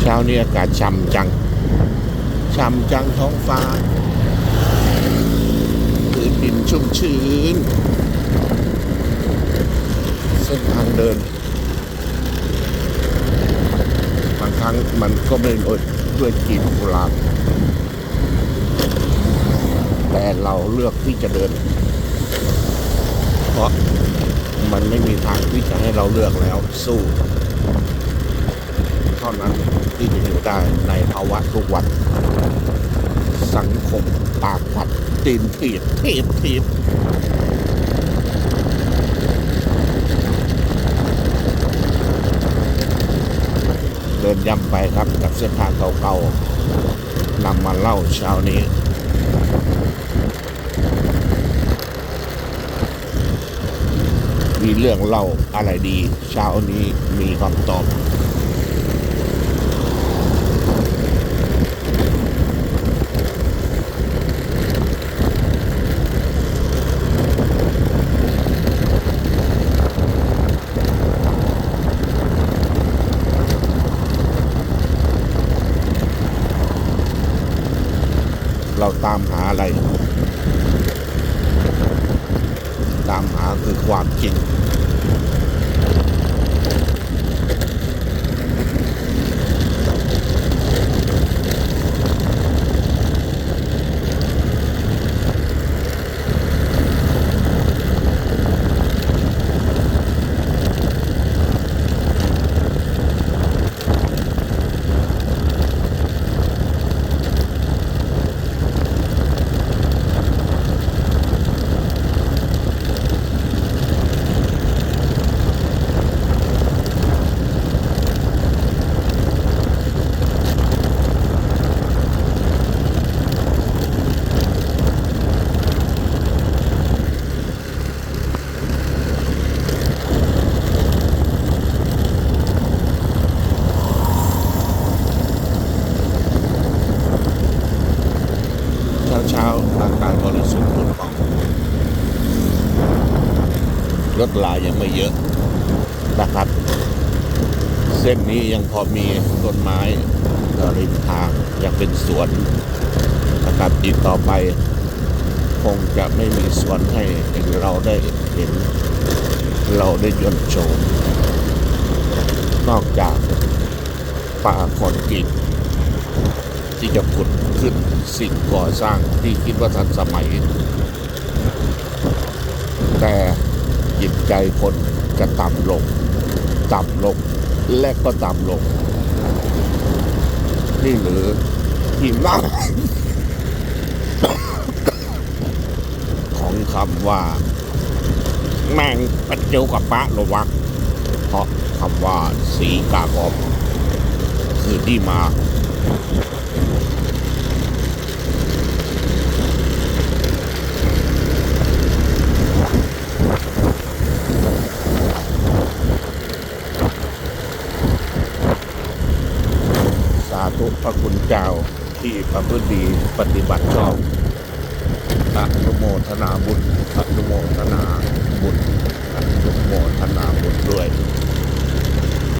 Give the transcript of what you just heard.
เช้านี้อากาศช่ำจัง ช่ำจังท้องฟ้าพื้นดินชุ่มชื้น เส้นทางเดิน บางครั้งมันก็ไม่โรยด้วยกลิ่นกุหลาบแต่เราเลือกที่จะเดิน เพราะมันไม่มีทางที่จะให้เราเลือกแล้วสู้ เท่านั้นที่จะอยู่ได้ในภาวะทุกวัน สังคมปากผัดตีนถีบถีบถีบเดินย่ำไปครับกับเส้นทางเก่าๆนำมาเล่าเช้านี้มีเรื่องเล่าอะไรดี เช้านี้มีคำตอบ เราตามหาอะไร ตามหาคือความจริง เช้าเช้าๆร่ากายบริสุทธิ์ผุดผ่องรถลายังไม่เยอะนะครับ เส้นนี้ยังพอมีต้นไม้ริมทางยังเป็นสวนนะครับอีกต่อไป คงจะไม่มีสวนให้เราได้เห็น เราได้ยนต์โชมนอกจากป่าคอนกรีต ที่จะขุดขึ้นสิ่งก่อสร้างที่คิดว่าทันสมัย แต่จิตใจคนจะต่ำลง ต่ำลง และก็ต่ำลง นี่หรือที่มาของคำว่า แม่งปัจเจวกับปะระวังเพราะคำว่าสีกากอบคือที่มา ธุพระคุณเจ้าที่ประพฤติดีปฏิบัติชอบอนุโมทนาบุญอนุโมทนาบุญอนุโมทนาบุญด้วย